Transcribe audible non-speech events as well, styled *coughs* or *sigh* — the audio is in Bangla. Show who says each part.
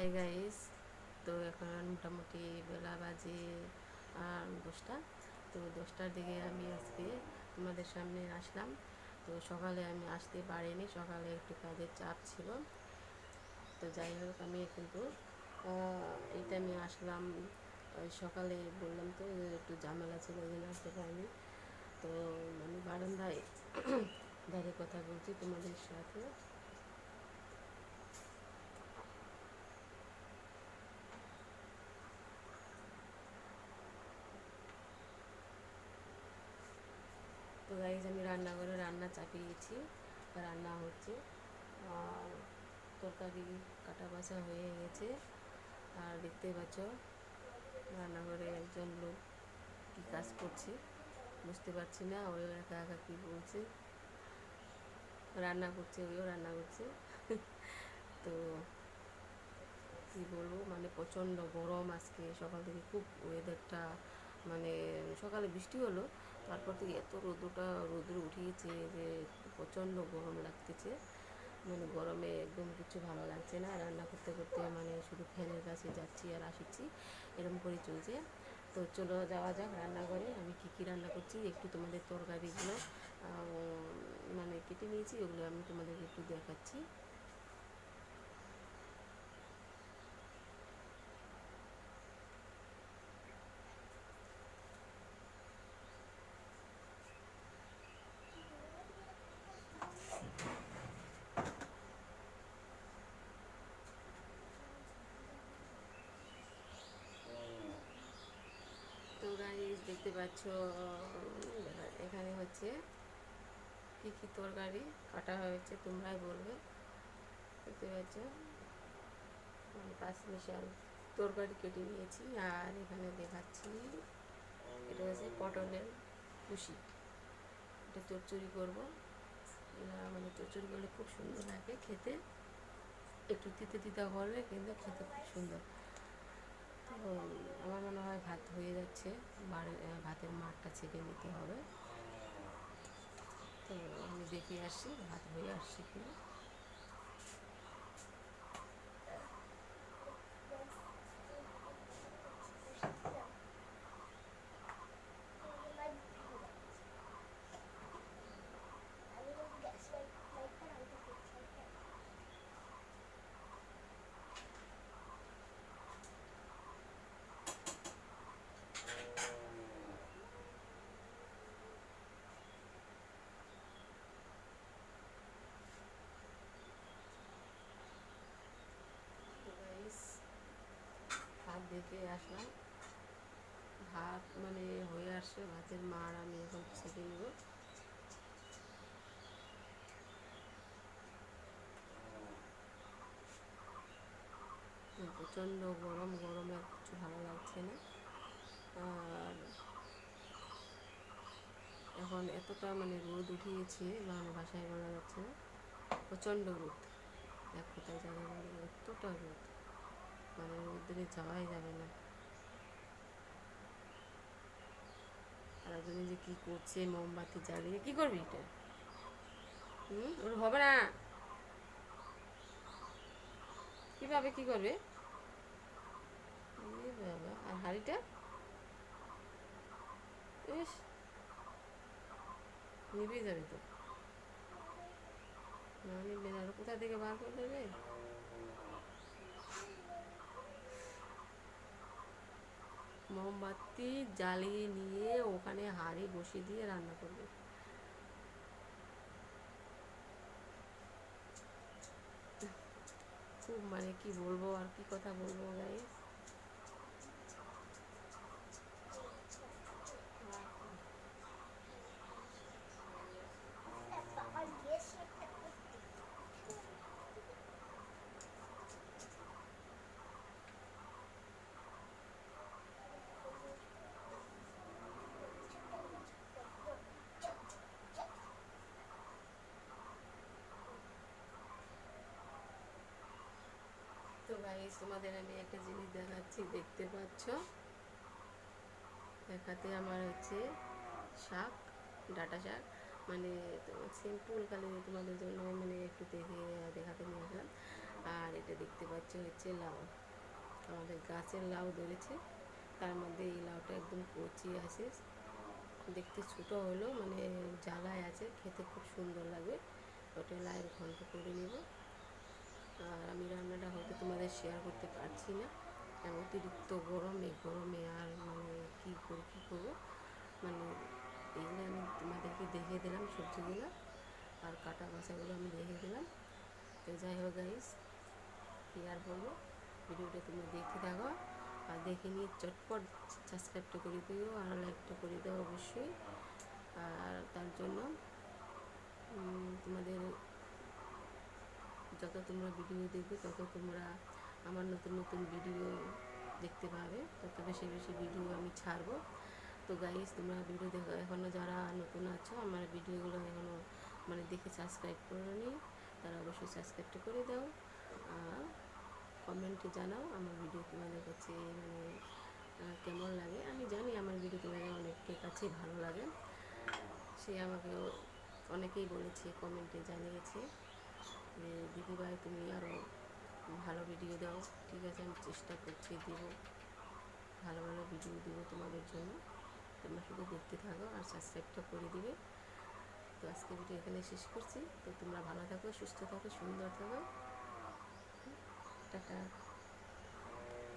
Speaker 1: হাই গাইস তো এখন মোটামুটি বেলা বাজে দশটা। তো দশটার দিকে আমি আজকে তোমাদের সামনে আসলাম। তো সকালে আমি আসতে পারিনি, সকালে একটু কাজের চাপ ছিল। তো যাই হোক, আমি কিন্তু এই টাইমে আসলাম। সকালে বললাম তো একটু ঝামেলা ছিল, ওই জন্য আসতে পারিনি। তো আমি বারান্দায়, *coughs* দাঁড়িয়ে কথা বলছি তোমাদের সাথে। গাইজ আমি রান্নাঘরে রান্না চাপিয়েছি, রান্না হচ্ছে। আর তরকারি কাটা বাছা হয়ে গেছে। আর দেখতে পাচ্ছ, রান্নাঘরে একজন লোক কী কাজ করছে, বুঝতে পারছি না ওই একা একা কী বলছে। রান্না করছে, ওইও রান্না করছে। *laughs* তো কী বলব মানে প্রচণ্ড গরম আজকে, সকাল থেকে খুব ওয়েদারটা মানে সকালে বৃষ্টি হলো তারপর থেকে এত রোদ্রটা রোদ্র উঠিয়েছে যে প্রচণ্ড গরম লাগতেছে। মানে গরমে একদম কিছু ভালো লাগছে না। রান্না করতে করতে মানে শুধু ফ্যানের কাছে যাচ্ছি আর আসছি। এরকম করে চলছে। তো চলো যাওয়া যাক রান্নাঘরে। আমি কী কী রান্না করছি? একটু তোমাদের তরকারিগুলো মানে কেটে নিয়েছি। ওগুলো আমি তোমাদেরকে একটু দেখাচ্ছি তো গাইজ দেখতে পাচ্ছ, এখানে হচ্ছে কী কী তরকারি কাটা হয়েছে, তোমরাই বলবে। দেখতে পাচ্ছ পাঁচ মিশাল তরকারি কেটে নিয়েছি, আর এখানে দেখাচ্ছি, এটা হচ্ছে পটলের কুশি। এটা চচ্চড়ি করব। মানে চচ্চড়ি করলে খুব সুন্দর লাগে খেতে। একটু তিতে তিতা করলে কিন্তু খেতে খুব সুন্দর। তো আমার মনে হয় ভাত হয়ে যাচ্ছে। ভাতের মাঠটা ছেঁকে নিতে হবে। তো আমি দেখে আসি, ভাত হয়ে আসছে কিনা তো guys, দেখে আসলাম। ভাত মানে হয়ে আসছে, ভাতের মার আমি এখন ছেঁকে নেব। প্রচণ্ড গরম, গরমে কিছু ভালো লাগছে না। আর এখন এতটা মানে রোদ উঠিয়েছে মানে বাসায় বলা যাচ্ছে না। প্রচণ্ড রোদ, এক কোথায় জায়গা এতটা রোদ। মানে রোদ্রে যাওয়াই যাবে না। আর একজনে যে কী করছে মোমবাতি জ্বালিয়ে, কী করবি এটা? হুম, ওর হবে না। কীভাবে কী করবে? আর হাঁড়িটা? ইস নিভেই যাবে তো। না নিবে না কোথা থেকে বার করে দেবে? মোমবাতি জ্বালিয়ে নিয়ে ওখানে হাড়ি বসিয়ে দিয়ে রান্না করবে। খুব মানে কি বলব আর কি কথা বলব গাইস তো গাইস তোমাদের আমি একটা জিনিস দেখাচ্ছি, দেখতে পাচ্ছ? দেখাতে আমার হচ্ছে শাক, ডাটা শাক। মানে সিম্পল কালে তোমাদের জন্য মানে একটু দেখে, দেখাতে নিয়ে আর এটা দেখতে পাচ্ছ হচ্ছে লাউ। আমাদের গাছের লাউ ধরেছে। তার মধ্যে এই লাউটা একদম কচি আছে। দেখতে ছোটো হলো মানে জ্বালায় আছে, খেতে খুব সুন্দর লাগে। ওটা লাউয়ের ঘন্ট করে নেব। আর আমি রান্নাটা হয়তো তোমাদের শেয়ার করতে পারছি না। আর অতিরিক্ত গরমে গরমে আর মানে কী করে, কী করব? মানে এইগুলো আমি তোমাদেরকে দেখে দিলাম সবজিগুলো আর কাটা বাসাগুলো আমি দেখে দিলাম। তো যাই হোক গাইস কী আর বলব? ভিডিওটা তুমি দেখে থাকো আর দেখে নিয়ে চটপট সাবস্ক্রাইবটা করে দিও আর লাইকটা করে দাও অবশ্যই। আর তার জন্য তোমাদের যত তোমরা ভিডিও দেখবে, তত তোমরা আমার নতুন নতুন ভিডিও দেখতে পাবে। তত বেশি বেশি ভিডিও আমি ছাড়বো। তো গাইস তোমরা ভিডিও দেখো। এখনও যারা নতুন আছো, আমার ভিডিওগুলো এখনও মানে দেখে সাবস্ক্রাইব করে নি, তারা অবশ্যই সাবস্ক্রাইবটা করে দাও। আর কমেন্টে জানাও আমার ভিডিও তোমাদের কাছে মানে কেমন লাগে। আমি জানি আমার ভিডিও তোমাদের অনেকের কাছে ভালো লাগে। সে আমাকে অনেকেই বলেছে কমেন্টে জানিয়েছে। যে দিদিভাই তুমি আরও ভালো ভিডিও দাও, ঠিক আছে? আমি চেষ্টা করছি দেবো। ভালো ভালো ভিডিও দেবো তোমাদের জন্য। তোমরা শুধু দেখতে থাকো আর সাবস্ক্রাইবটা করে দিবে। তো আজকে ভিডিও এখানে শেষ করছি। তো তোমরা ভালো থাকো, সুস্থ থাকো, সুন্দর থাকো। টাটা।